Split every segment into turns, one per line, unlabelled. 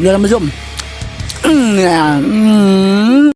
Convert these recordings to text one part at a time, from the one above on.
เดี๋ยวเรามาชมเนี่ย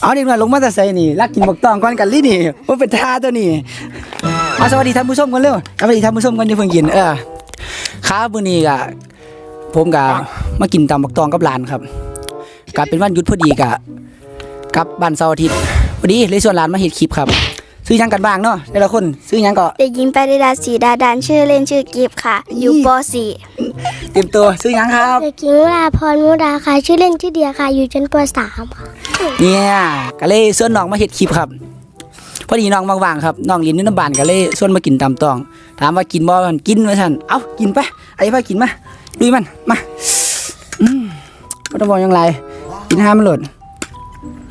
เอาเด็กหน่อยลงมาแต่ใส่นี่รักกินบักตองก่อนกันลี่นี่ว่าเป็นท่าตัวนี้เอาสวัสดีท่านผู้ชมกันเร็วสวัสดีท่านผู้ชมกันที่เพิ่งกินเออครับมื้อนี้ก็ผมก็มากินตำบักตองกับหลานครับก็เป็นวันหยุดพอดีกะกับบ้านเสาร์อาทิตย์พอดีเลยชวนหลานมาเห็ดคลิปครับ ซื้อหยังกันบ้างเนาะแต่ละคนซื้อหยังก็
เด็กหญิงปริดาศรีดาดันชื่อเล่นชื่อกิฟค่ะ อยู่ป .4
เตรียมตัวซื้อหยังครับ
เด็กหญิงวราพรมุดาค่ะ ชื่อเล่นชื่อเดียค่ะ อยู่ชั้นป .3 ค่ะ
เนี่ยก็เลยชวนน้องมาเฮ็ดคลิปครับ พอดีน้องว่างๆครับน้องเรียนอนุบาลก็เลยชวนมากินตำตอง ถามว่ากินบ่มันกินว่าซั่นเอ้ากินไปไอ้พ่อกินมาลุยมันมาอืมบ่ต้องบอกหยังไรกินห้ามันโหลด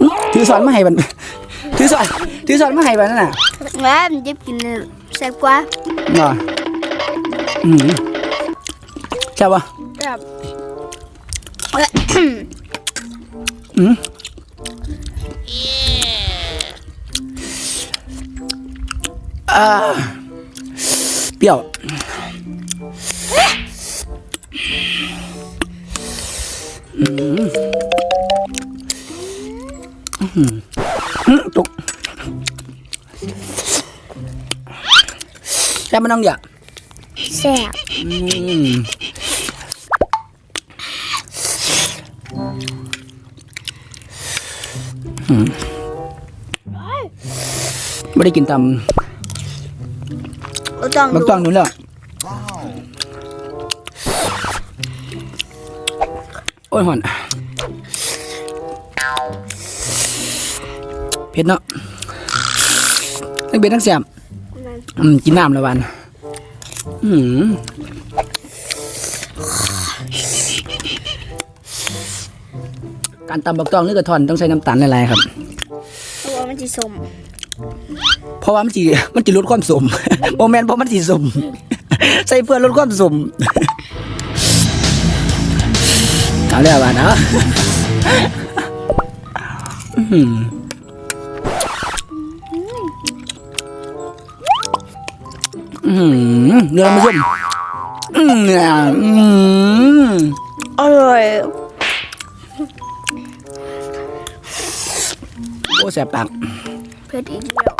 อื้อถือสอนมาให้บัน ถือสอนถือสอนมาให้บันนั่นน่ะ
แล้วมันจะกินแซ่บกว่า
เนาะอืมใช่ปะ
ครับ
อืมอ่าเปรี้ยวอืมอื้อหืออื้อตกแค่ไม่ต้องอยาก
แซ่บ
อืมอืมไม่ได้กินตำ
เราต้อง
บัก
ดู
ตองนู้นแล้วโอ้ยหอน เผ็ดเนาะทั้งเบ็ดทั้งแสบอืมกินน้ำละวันอืมการตำบักตองหรือกระทอนต้องใช้น้ำตาลหลายๆครับ
ตัวมันจะสม
เพราะว่ามันจีมันจีลดความสมโมแมนเพราะมันสีสมใส่เพื่อลดความสมเอาเรื่องว่านะ เนื้อมันส้มอืมเนี่ยอืม
อร่อย
โอ้แสบปาก
เผ็ดอีกแล้ว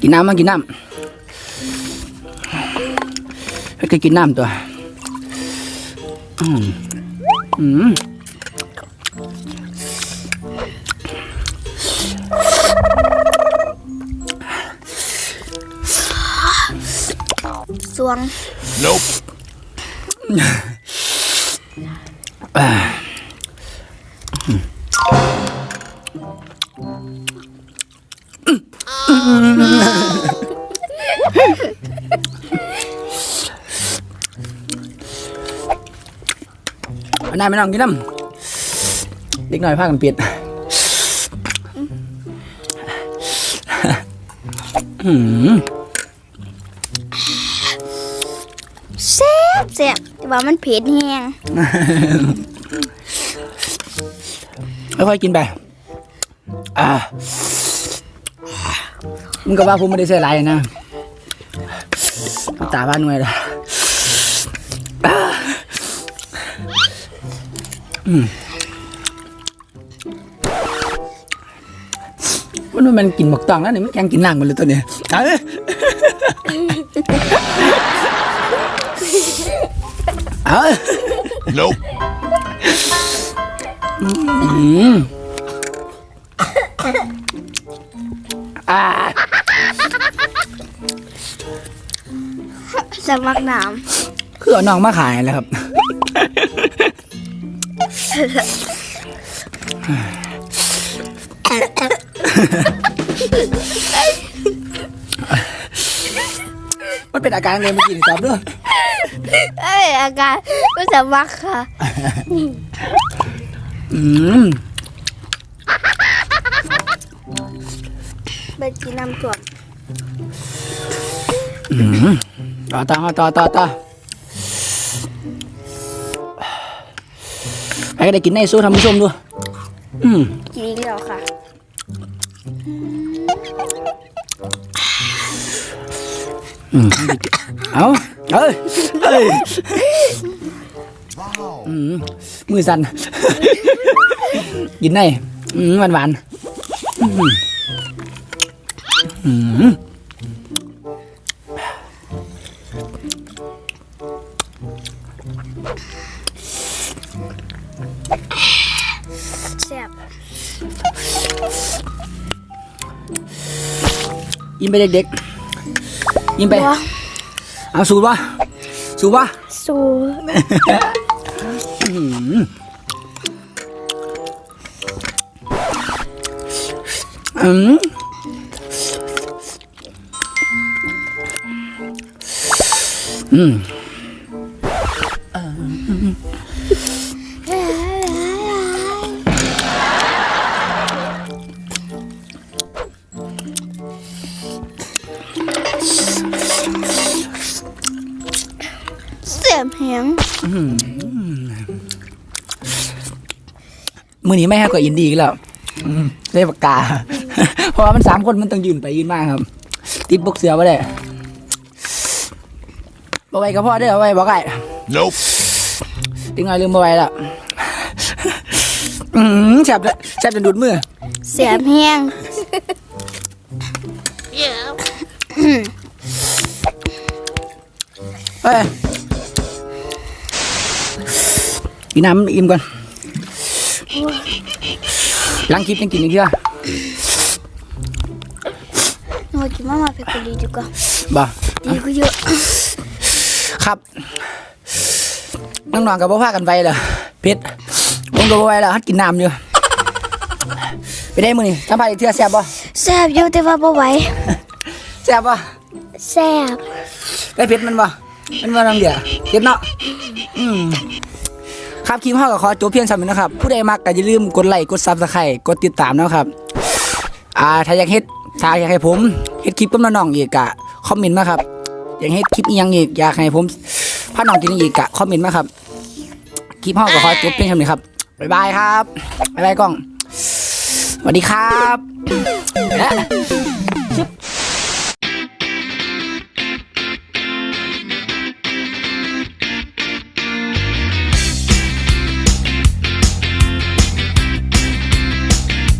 กินน้ำมากินน้ำให้แกกินน้ำตัว อืม
สวง
อ่าอันนั้นไม่ต้องกินน้ำเด็กหน่อยพากันเปียดอืม
แซ่บแต่ว่ามันเผ็ดแห้ง
ค่อยๆกินไปอ่ามึงก็ว่าผมไม่ได้ใส่ไรนะตาบ้านหน่วยละอ่าอืมมันมันกินหมกตองแล้วนี่มันแกงกินล่างหมันเลยตัวเนี้ย เอ้ยเอ้ย
Nope.
อืมอ่า
สมักน้
คือเอาน้องมาขายแล้วครับ มันเป็นอาการไงเมื่อกี้นี่ตอบด้วยำ
เอ้ยอาการก็สมักค่ะ
อืม
เลยกินน้ำท่วม
ต่อต่อต่อต่อต่อไอ้ก็ได้กินในสู้ทำผู้ชมดู อืม
กินอีกแล้วค่ะ
อืม เอาเอ้ยเอ้ยอืมมือสั่น กินได้อืมหวานหวานๆอืมอืม
แซ่บ
ยิ้มไปเด็กๆยิ้มไป
บัว
เอาสูดวะสูดวะ
สู
อืมอืม
แซ่ บแหง
มือนี้ไม่ให้กว่าอินดีอีกแล้วอืมเล่ปากกา เพราะว่ามันสามคนมันต้องยืนไปยืนมาครับ ติดบกเสือไว้เลยบ่ไว้กับพ่อเด้อบ่ไว้บอกไก่
Nope.
ติงน้อยลืมบ่ไว้แล้วอืมแซ่บเลยแซ่บจนดูดมือ
แซ่บแหง
เอ้ย กินน้ำอิ่มก่อนล้างคลิปยังกินอีกเชื่อ
หนูกินมามาเพชรบุรีดีกว่า
บ่
ดีกว่าเยอะ
ครับน้องๆกับพ่อพากันไปเหรอเพชรผมกับพ่อไปแล้วฮัดกินน้ำอยู่ไปได้มือนี่ทำไมเทื่อแซ่บบ่
แซ่บอยู่แต่ว่าบ่ไหว
แซ่บบ่
แซ่บ
ได้เพชรมันบ่มันบ่น้องเดียวเพชรเนาะอืม ครับคลิปเฮาก็ขอจบเพียงเท่านี้นะครับ ผู้ใดมักก็อย่าลืมกดไลค์กด Subscribe กดติดตามนะครับอ่าถ้าอยากเฮ็ดถ้าอยากให้ผมเฮ็ดคลิปกับน้องๆอีกก็คอมเมนต์มาครับอยากเฮ็ดคลิปอีหยังอีกอยากให้ผมพาน้องกินอีกก็คอมเมนต์มาครับคลิปเฮาก็ขอจบเพียงเท่านี้ครับบ๊ายบายครับบ๊ายบายกล้องสวัสดีครับ